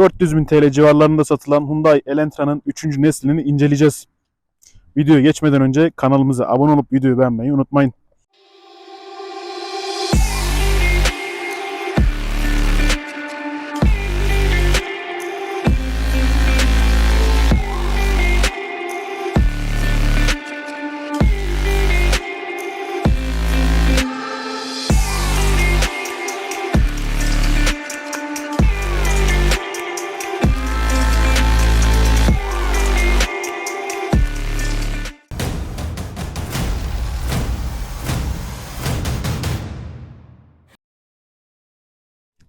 400 bin TL civarlarında satılan Hyundai Elantra'nın 3. neslini inceleyeceğiz. Videoya geçmeden önce kanalımıza abone olup videoyu beğenmeyi unutmayın.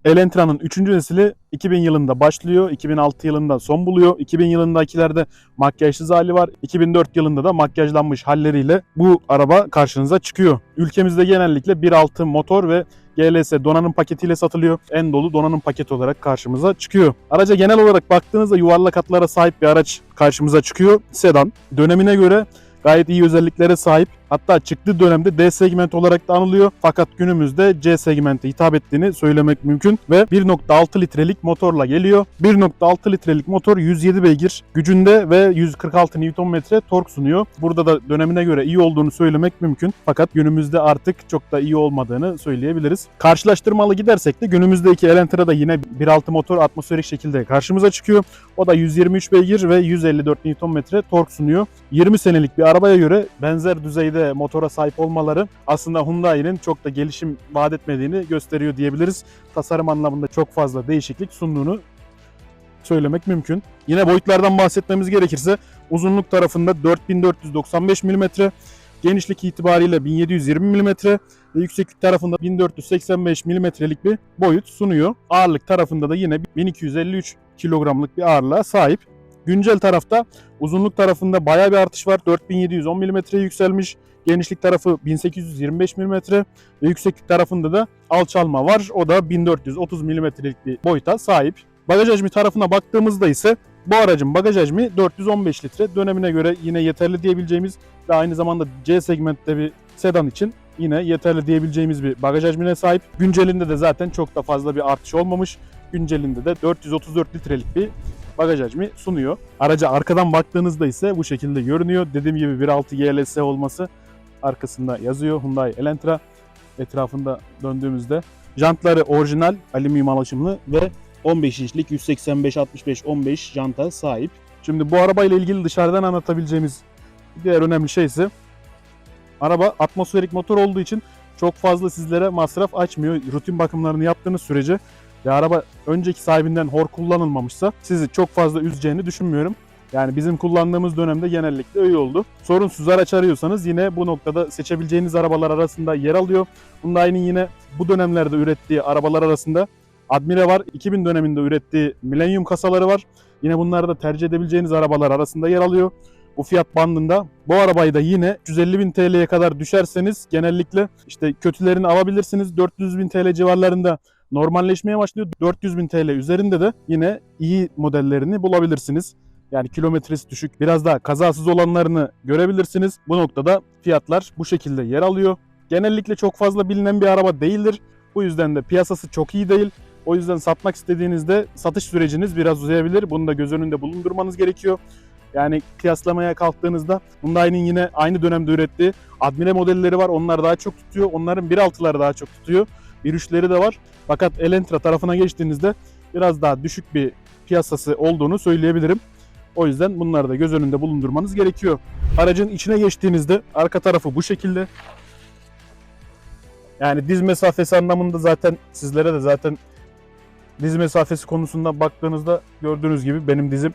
Elantra'nın 3. nesili 2000 yılında başlıyor. 2006 yılında son buluyor. 2000 yılındakilerde makyajsız hali var. 2004 yılında da makyajlanmış halleriyle bu araba karşınıza çıkıyor. Ülkemizde genellikle 1.6 motor ve GLS donanım paketiyle satılıyor. En dolu donanım paketi olarak karşımıza çıkıyor. Araca genel olarak baktığınızda yuvarlak hatlara sahip bir araç karşımıza çıkıyor. Sedan. Dönemine göre gayet iyi özelliklere sahip. Hatta çıktığı dönemde D segment olarak da anılıyor. Fakat günümüzde C segmente hitap ettiğini söylemek mümkün ve 1.6 litrelik motorla geliyor. 1.6 litrelik motor 107 beygir gücünde ve 146 Nm tork sunuyor. Burada da dönemine göre iyi olduğunu söylemek mümkün. Fakat günümüzde artık çok da iyi olmadığını söyleyebiliriz. Karşılaştırmalı gidersek de günümüzdeki Elantra'da yine 1.6 motor atmosferik şekilde karşımıza çıkıyor. O da 123 beygir ve 154 Nm tork sunuyor. 20 senelik bir arabaya göre benzer düzeyde motora sahip olmaları aslında Hyundai'nin çok da gelişim vaat etmediğini gösteriyor diyebiliriz. Tasarım anlamında çok fazla değişiklik sunduğunu söylemek mümkün. Yine boyutlardan bahsetmemiz gerekirse uzunluk tarafında 4495 mm, genişlik itibariyle 1720 mm ve yükseklik tarafında 1485 mm'lik bir boyut sunuyor. Ağırlık tarafında da yine 1253 kilogramlık bir ağırlığa sahip. Güncel tarafta uzunluk tarafında bayağı bir artış var. 4710 mm'ye yükselmiş. Genişlik tarafı 1825 mm ve yükseklik tarafında da alçalma var. O da 1430 mm'lik bir boyuta sahip. Bagaj hacmi tarafına baktığımızda ise bu aracın bagaj hacmi 415 litre. Dönemine göre yine yeterli diyebileceğimiz ve aynı zamanda C segmentte bir sedan için yine yeterli diyebileceğimiz bir bagaj hacmine sahip. Güncelinde de zaten çok da fazla bir artış olmamış. Güncelinde de 434 litrelik bir bagaj hacmi sunuyor. Araca arkadan baktığınızda ise bu şekilde görünüyor. Dediğim gibi 1.6 GLS olması arkasında yazıyor Hyundai Elantra. Etrafında döndüğümüzde jantları orijinal alüminyum alaşımlı ve 15 inçlik 185 65 15 janta sahip. Şimdi bu arabayla ilgili dışarıdan anlatabileceğimiz diğer önemli şey ise araba atmosferik motor olduğu için çok fazla sizlere masraf açmıyor. Rutin bakımlarını yaptığınız sürece ve araba önceki sahibinden hor kullanılmamışsa sizi çok fazla üzeceğini düşünmüyorum. Yani bizim kullandığımız dönemde genellikle öyle oldu. Sorunsuz araç arıyorsanız yine bu noktada seçebileceğiniz arabalar arasında yer alıyor. Hyundai'nin yine bu dönemlerde ürettiği arabalar arasında Admire var. 2000 döneminde ürettiği Millennium kasaları var. Yine bunlar da tercih edebileceğiniz arabalar arasında yer alıyor. Bu fiyat bandında. Bu arabayı da yine 150 bin TL'ye kadar düşerseniz genellikle işte kötülerini alabilirsiniz. 400 bin TL civarlarında normalleşmeye başlıyor. 400 bin TL üzerinde de yine iyi modellerini bulabilirsiniz. Yani kilometresi düşük, biraz daha kazasız olanlarını görebilirsiniz. Bu noktada fiyatlar bu şekilde yer alıyor. Genellikle çok fazla bilinen bir araba değildir. Bu yüzden de piyasası çok iyi değil. O yüzden satmak istediğinizde satış süreciniz biraz uzayabilir. Bunu da göz önünde bulundurmanız gerekiyor. Yani kıyaslamaya kalktığınızda Hyundai'nin yine aynı dönemde ürettiği Admire modelleri var. Onlar daha çok tutuyor. Onların 1.6'ları daha çok tutuyor. 1.3'leri de var. Fakat Elantra tarafına geçtiğinizde biraz daha düşük bir piyasası olduğunu söyleyebilirim. O yüzden bunları da göz önünde bulundurmanız gerekiyor. Aracın içine geçtiğinizde arka tarafı bu şekilde. Yani diz mesafesi anlamında zaten sizlere de zaten diz mesafesi konusunda baktığınızda gördüğünüz gibi benim dizim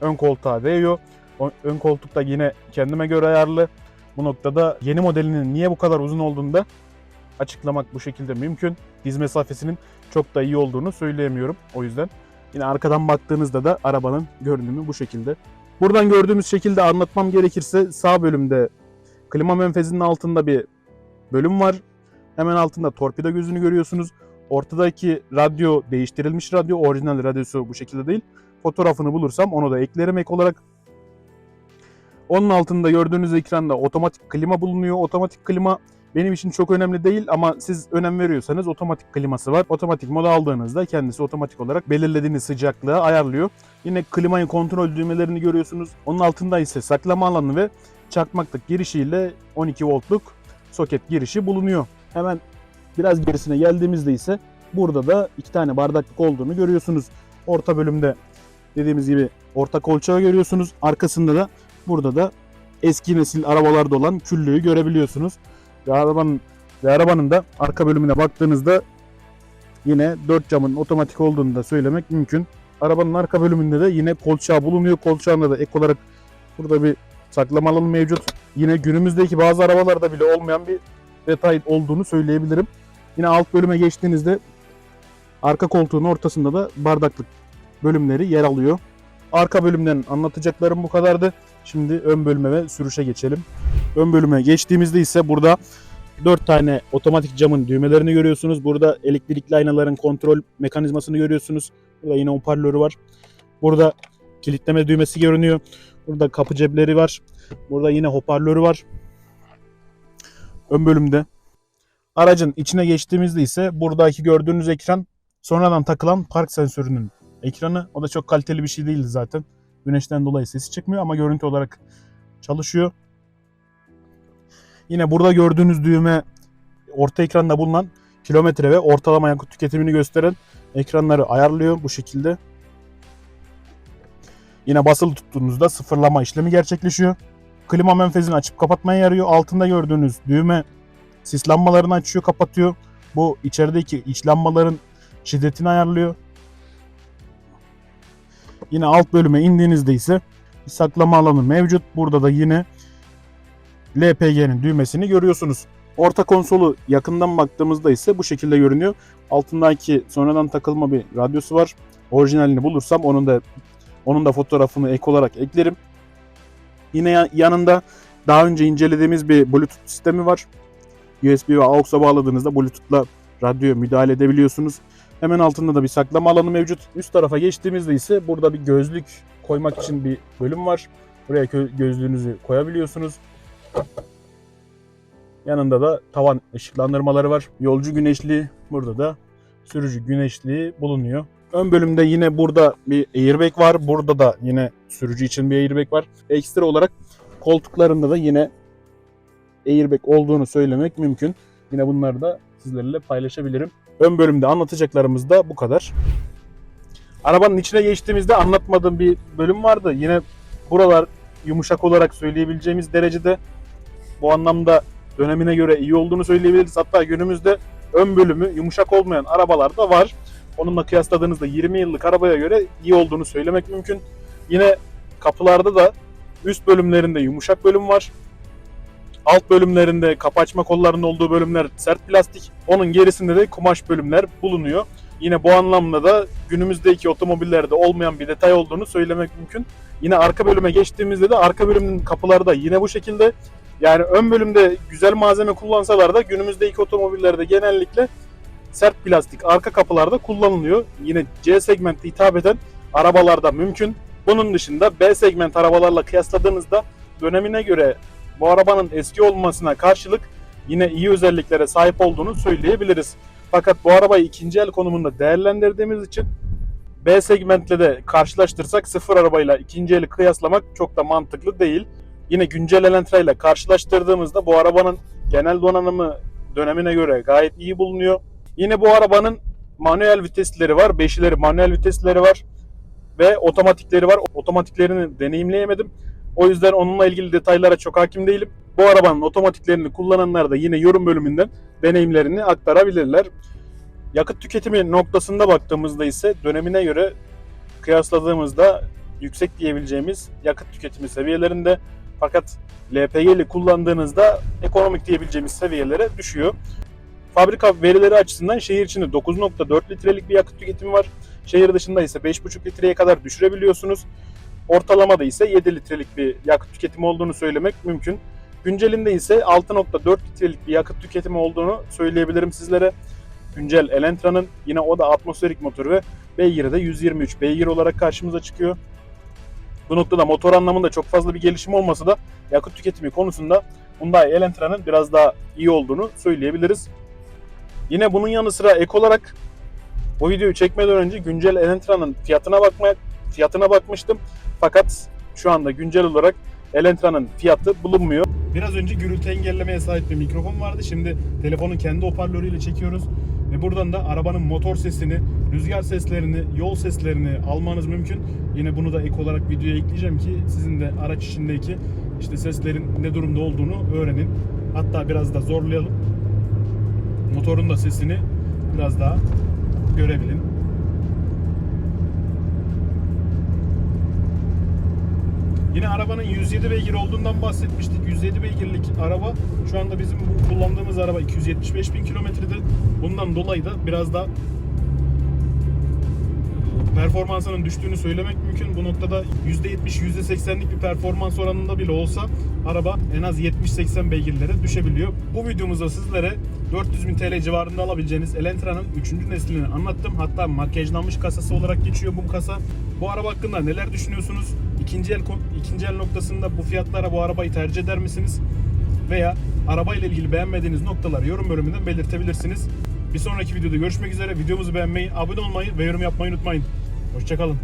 ön koltuğa değiyor. Ön koltuk da yine kendime göre ayarlı. Bu noktada yeni modelinin niye bu kadar uzun olduğunu da açıklamak bu şekilde mümkün. Diz mesafesinin çok da iyi olduğunu söyleyemiyorum o yüzden. Yine arkadan baktığınızda da arabanın görünümü bu şekilde. Buradan gördüğümüz şekilde anlatmam gerekirse sağ bölümde klima menfezinin altında bir bölüm var. Hemen altında torpido gözünü görüyorsunuz. Ortadaki radyo değiştirilmiş radyo. Orijinal radyosu bu şekilde değil. Fotoğrafını bulursam onu da eklerim ek olarak. Onun altında gördüğünüz ekranda otomatik klima bulunuyor. Otomatik klima Benim için çok önemli değil ama siz önem veriyorsanız otomatik kliması var. Otomatik moda aldığınızda kendisi otomatik olarak belirlediğiniz sıcaklığı ayarlıyor. Yine klimayı kontrol düğmelerini görüyorsunuz. Onun altında ise saklama alanı ve çakmaklık girişiyle 12 voltluk soket girişi bulunuyor. Hemen biraz gerisine geldiğimizde ise burada da iki tane bardaklık olduğunu görüyorsunuz. Orta bölümde dediğimiz gibi orta kolçağı görüyorsunuz. Arkasında da burada da eski nesil arabalarda olan küllüğü görebiliyorsunuz. Ve arabanın, ve arabanın da arka bölümüne baktığınızda yine 4 camın otomatik olduğunu da söylemek mümkün. Arabanın arka bölümünde de yine kolçağı bulunuyor. Kolçağında da ek olarak burada bir saklama alanı mevcut. Yine günümüzdeki bazı arabalarda bile olmayan bir detay olduğunu söyleyebilirim. Yine alt bölüme geçtiğinizde arka koltuğun ortasında da bardaklık bölümleri yer alıyor. Arka bölümden anlatacaklarım bu kadardı. Şimdi ön bölüme ve sürüşe geçelim. Ön bölüme geçtiğimizde ise burada 4 tane otomatik camın düğmelerini görüyorsunuz. Burada elektrikli aynaların kontrol mekanizmasını görüyorsunuz. Burada yine hoparlörü var. Burada kilitleme düğmesi görünüyor. Burada kapı cepleri var. Burada yine hoparlörü var. Ön bölümde. Aracın içine geçtiğimizde ise buradaki gördüğünüz ekran sonradan takılan park sensörünün ekranı. O da çok kaliteli bir şey değildi zaten. Güneşten dolayı sesi çıkmıyor ama görüntü olarak çalışıyor. Yine burada gördüğünüz düğme orta ekranda bulunan kilometre ve ortalama yakıt tüketimini gösteren ekranları ayarlıyor bu şekilde. Yine basılı tuttuğunuzda sıfırlama işlemi gerçekleşiyor. Klima menfezini açıp kapatmaya yarıyor. Altında gördüğünüz düğme sis lambalarını açıyor, kapatıyor. Bu içerideki iç lambaların şiddetini ayarlıyor. Yine alt bölüme indiğinizde ise bir saklama alanı mevcut. Burada da yine LPG'nin düğmesini görüyorsunuz. Orta konsolu yakından baktığımızda ise bu şekilde görünüyor. Altındaki sonradan takılma bir radyosu var. Orijinalini bulursam onun da onun da fotoğrafını ek olarak eklerim. Yine ya- yanında daha önce incelediğimiz bir Bluetooth sistemi var. USB ve AUX'a bağladığınızda Bluetooth'la radyoya müdahale edebiliyorsunuz. Hemen altında da bir saklama alanı mevcut. Üst tarafa geçtiğimizde ise burada bir gözlük koymak için bir bölüm var. Buraya gözlüğünüzü koyabiliyorsunuz. Yanında da tavan ışıklandırmaları var. Yolcu güneşliği, burada da sürücü güneşliği bulunuyor. Ön bölümde yine burada bir airbag var. Burada da yine sürücü için bir airbag var. Ekstra olarak koltuklarında da yine airbag olduğunu söylemek mümkün. Yine bunları da sizlerle paylaşabilirim. Ön bölümde anlatacaklarımız da bu kadar. Arabanın içine geçtiğimizde anlatmadığım bir bölüm vardı. Yine buralar yumuşak olarak söyleyebileceğimiz derecede bu anlamda dönemine göre iyi olduğunu söyleyebiliriz. Hatta günümüzde ön bölümü yumuşak olmayan arabalar da var. Onunla kıyasladığınızda 20 yıllık arabaya göre iyi olduğunu söylemek mümkün. Yine kapılarda da üst bölümlerinde yumuşak bölüm var. Alt bölümlerinde kapı açma kollarının olduğu bölümler sert plastik. Onun gerisinde de kumaş bölümler bulunuyor. Yine bu anlamda da günümüzdeki otomobillerde olmayan bir detay olduğunu söylemek mümkün. Yine arka bölüme geçtiğimizde de arka bölümün kapıları da yine bu şekilde. Yani ön bölümde güzel malzeme kullansalar da günümüzdeki otomobillerde genellikle sert plastik arka kapılarda kullanılıyor. Yine C segmentte hitap eden arabalarda mümkün. Bunun dışında B segment arabalarla kıyasladığınızda dönemine göre bu arabanın eski olmasına karşılık yine iyi özelliklere sahip olduğunu söyleyebiliriz. Fakat bu arabayı ikinci el konumunda değerlendirdiğimiz için B segmentle de karşılaştırsak sıfır arabayla ikinci eli kıyaslamak çok da mantıklı değil. Yine güncel Elantra ile karşılaştırdığımızda bu arabanın genel donanımı dönemine göre gayet iyi bulunuyor. Yine bu arabanın manuel vitesleri var. Beşileri manuel vitesleri var. Ve otomatikleri var. Otomatiklerini deneyimleyemedim. O yüzden onunla ilgili detaylara çok hakim değilim. Bu arabanın otomatiklerini kullananlar da yine yorum bölümünden deneyimlerini aktarabilirler. Yakıt tüketimi noktasında baktığımızda ise dönemine göre kıyasladığımızda yüksek diyebileceğimiz yakıt tüketimi seviyelerinde fakat LPG'li kullandığınızda ekonomik diyebileceğimiz seviyelere düşüyor. Fabrika verileri açısından şehir içinde 9.4 litrelik bir yakıt tüketimi var. Şehir dışında ise 5.5 litreye kadar düşürebiliyorsunuz. Ortalamada ise 7 litrelik bir yakıt tüketimi olduğunu söylemek mümkün. Güncelinde ise 6.4 litrelik bir yakıt tüketimi olduğunu söyleyebilirim sizlere. Güncel Elantra'nın yine o da atmosferik motor ve beygiri de 123 beygir olarak karşımıza çıkıyor. Bu noktada motor anlamında çok fazla bir gelişim olmasa da yakıt tüketimi konusunda Hyundai Elantra'nın biraz daha iyi olduğunu söyleyebiliriz. Yine bunun yanı sıra ek olarak bu videoyu çekmeden önce güncel Elantra'nın fiyatına bakmaya fiyatına bakmıştım. Fakat şu anda güncel olarak Elantra'nın fiyatı bulunmuyor. Biraz önce gürültü engellemeye sahip bir mikrofon vardı. Şimdi telefonun kendi hoparlörüyle çekiyoruz. Ve buradan da arabanın motor sesini, rüzgar seslerini, yol seslerini almanız mümkün. Yine bunu da ek olarak videoya ekleyeceğim ki sizin de araç içindeki işte seslerin ne durumda olduğunu öğrenin. Hatta biraz da zorlayalım. Motorun da sesini biraz daha görebilin. Yine arabanın 107 beygir olduğundan bahsetmiştik. 107 beygirlik araba şu anda bizim bu kullandığımız araba 275 bin kilometrede. Bundan dolayı da biraz da performansının düştüğünü söylemek mümkün. Bu noktada %70, %80'lik bir performans oranında bile olsa araba en az 70-80 beygirlere düşebiliyor. Bu videomuzda sizlere 400 bin TL civarında alabileceğiniz Elantra'nın 3. neslini anlattım. Hatta makyajlanmış kasası olarak geçiyor bu kasa. Bu araba hakkında neler düşünüyorsunuz? İkinci el, ikinci el noktasında bu fiyatlara bu arabayı tercih eder misiniz? Veya arabayla ilgili beğenmediğiniz noktaları yorum bölümünden belirtebilirsiniz. Bir sonraki videoda görüşmek üzere. Videomuzu beğenmeyi, abone olmayı ve yorum yapmayı unutmayın. Hoşçakalın.